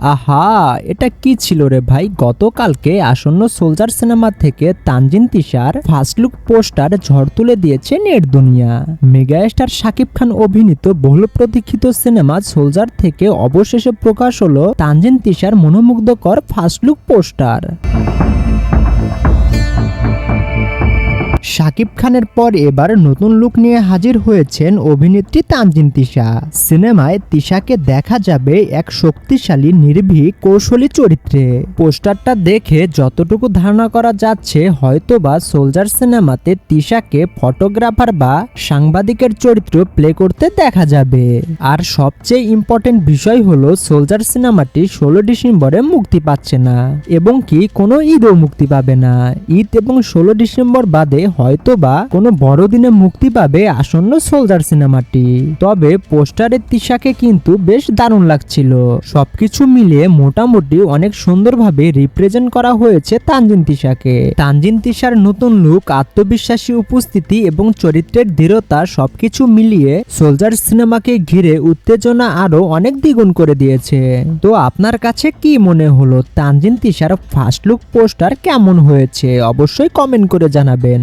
আহা, এটা কি ছিল রে ভাই? গতকালকে আসন্ন সোলজার সিনেমা থেকে তানজিন তিশার ফার্স্ট লুক পোস্টার ঝড় তুলে দিয়েছে নেট দুনিয়া। মেগা স্টার শাকিব খান অভিনীত বহুল প্রতীক্ষিত সিনেমা সোলজার থেকে অবশেষে প্রকাশ হলো তানজিন তিশার মনোমুগ্ধকর ফার্স্ট লুক পোস্টার শাকিব খানের পর এবার নতুন লুক নিয়ে হাজির হয়েছেন অভিনেত্রী তানজিন তিশা। সিনেমায় তিশাকে দেখা যাবে এক শক্তিশালী, নির্ভীক, কৌশলী চরিত্রে। পোস্টারটা দেখে যতটুকু ধারণা করা যাচ্ছে, হয়তোবা সোলজার সিনেমাতে তিশাকে ফটোগ্রাফার বা সাংবাদিকের চরিত্র প্লে করতে দেখা যাবে। আর সবচেয়ে ইম্পর্টেন্ট বিষয় হলো, সোলজার সিনেমাটি ষোলো ডিসেম্বরে মুক্তি পাচ্ছে না, এবং কি কোনো ঈদও মুক্তি পাবে না। ঈদ এবং ষোলো ডিসেম্বর বাদে হয়তোবা কোনো বড়দিনে মুক্তি পাবে আসন্ন সোলজার সিনেমাটি। তবে পোস্টারের তিশাকে কিন্তু বেশ দারুণ লাগছিল। সবকিছু মিলিয়ে মোটামুটি অনেক সুন্দরভাবে রিপ্রেজেন্ট করা হয়েছে তানজিন তিশাকে। তানজিন তিশার নতুন লুক, আত্মবিশ্বাসী উপস্থিতি এবং চরিত্রের দৃঢ়তা সবকিছু মিলিয়ে সোলজার সিনেমাকে ঘিরে উত্তেজনা আরও অনেক দ্বিগুণ করে দিয়েছে। তো আপনার কাছে কি মনে হলো? তানজিন তিশার ফার্স্ট লুক পোস্টার কেমন হয়েছে? অবশ্যই কমেন্ট করে জানাবেন।